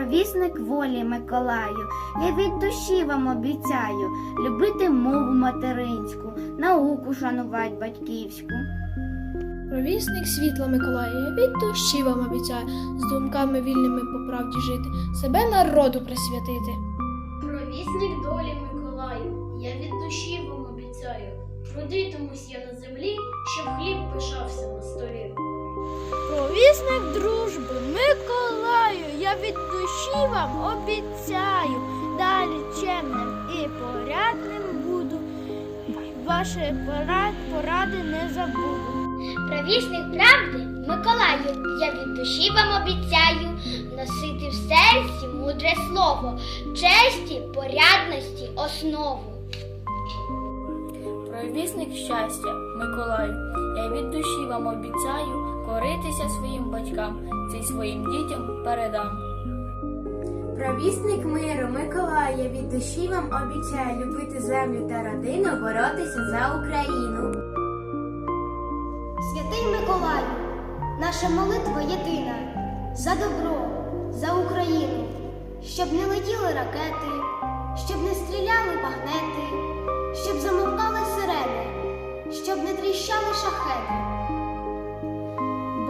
провісник волі Миколаю. Я від душі вам обіцяю любити мову материнську, науку шанувати батьківську. Провісник світла Миколая, я від душі вам обіцяю, з думками вільними по правді жити, себе народу присвятити. Провісник долі Миколаю, я від душі вам обіцяю. Трудитимусь я на землі, щоб хліб пишався на столі. Провісник дружби Миколаю, я від душі вам обіцяю, далі чемним і порядним буду. Ваші порад, поради не забуду. Провісник правди, Миколаю, я від душі вам обіцяю носити в серці мудре слово, честі, порядності, основу. Провісник щастя, Миколаю, я від душі вам обіцяю коритися своїм батькам, це й своїм дітям передам. Провісник миру, Миколай, я від душі вам обіцяю любити землю та родину, боротися за Україну. Святий Миколаю, наша молитва єдина за добро, за Україну, щоб не летіли ракети, щоб не стріляли багнети, щоб замовкали сирени, щоб не тріщали шахети.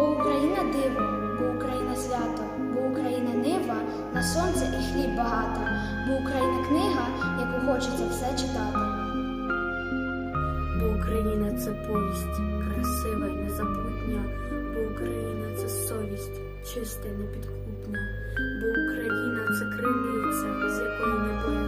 Бо Україна диво, бо Україна свято, бо Україна нива, на сонце і хліб багато, бо Україна книга, яку хочеться все читати. Бо Україна це повість, красива й незабутня, бо Україна це совість, чиста й непідкупна, бо Україна це криниця, з якої не боязко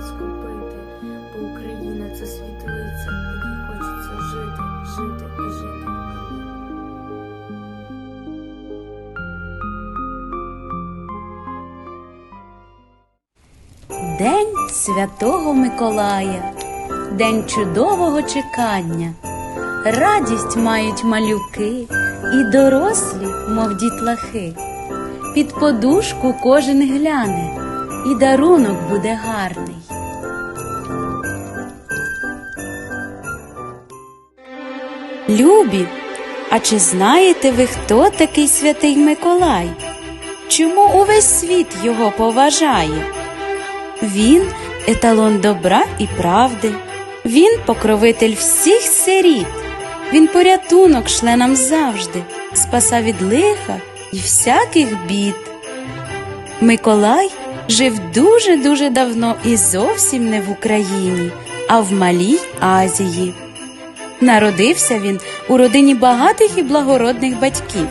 День Святого Миколая, день чудового чекання. Радість мають малюки і дорослі, мов дітлахи. Під подушку кожен гляне, і дарунок буде гарний. Любі, а чи знаєте ви, хто такий святий Миколай? Чому увесь світ його поважає? Він еталон добра і правди, він покровитель всіх сиріт, він порятунок шле нам завжди, спаса від лиха і всяких бід. Миколай жив дуже-дуже давно і зовсім не в Україні, а в Малій Азії. Народився він у родині багатих і благородних батьків.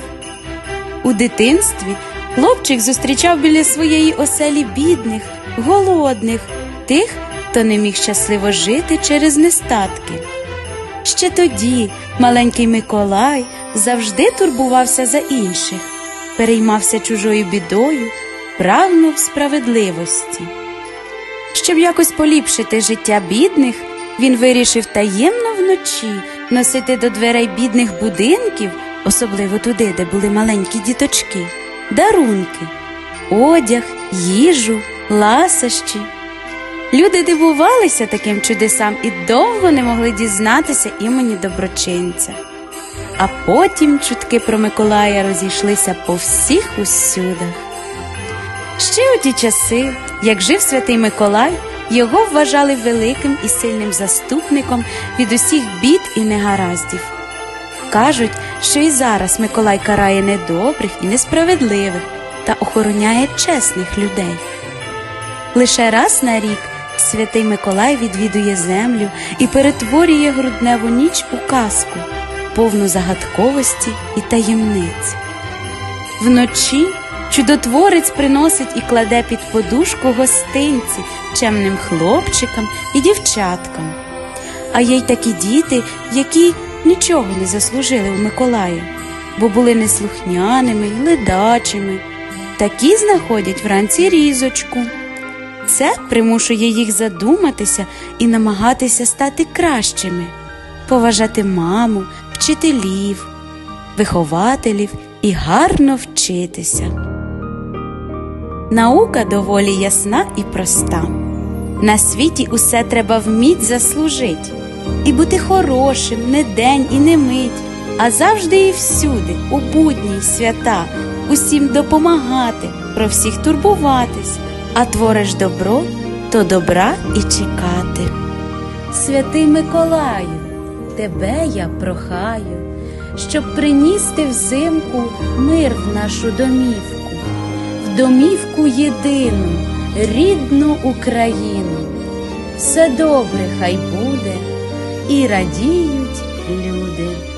У дитинстві хлопчик зустрічав біля своєї оселі бідних, голодних, тих, хто не міг щасливо жити через нестатки. Ще тоді маленький Миколай завжди турбувався за інших, переймався чужою бідою, прагнув справедливості. Щоб якось поліпшити життя бідних, він вирішив таємно вночі носити до дверей бідних будинків, особливо туди, де були маленькі діточки, дарунки, одяг, їжу, ласощі. Люди дивувалися таким чудесам і довго не могли дізнатися імені доброчинця. А потім чутки про Миколая розійшлися по всіх усюдах. Ще у ті часи, як жив святий Миколай, його вважали великим і сильним заступником від усіх бід і негараздів. Кажуть, що і зараз Миколай карає недобрих і несправедливих та охороняє чесних людей. Лише раз на рік святий Миколай відвідує землю і перетворює грудневу ніч у казку, повну загадковості і таємниць. Вночі чудотворець приносить і кладе під подушку гостинці чемним хлопчикам і дівчаткам. А є й такі діти, які нічого не заслужили у Миколая, бо були неслухняними ледачими. Такі знаходять вранці різочку. Це примушує їх задуматися і намагатися стати кращими, поважати маму, вчителів, вихователів і гарно вчитися. Наука доволі ясна і проста. На світі усе треба вміть заслужить, і бути хорошим не день і не мить, а завжди і всюди, у будні й свята, усім допомагати, про всіх турбуватись, а твориш добро, то добра і чекати. Святий Миколаю, тебе я прохаю, щоб приніс ти взимку мир в нашу домівку, в домівку єдину, рідну Україну. Все добре хай буде, і радіють люди.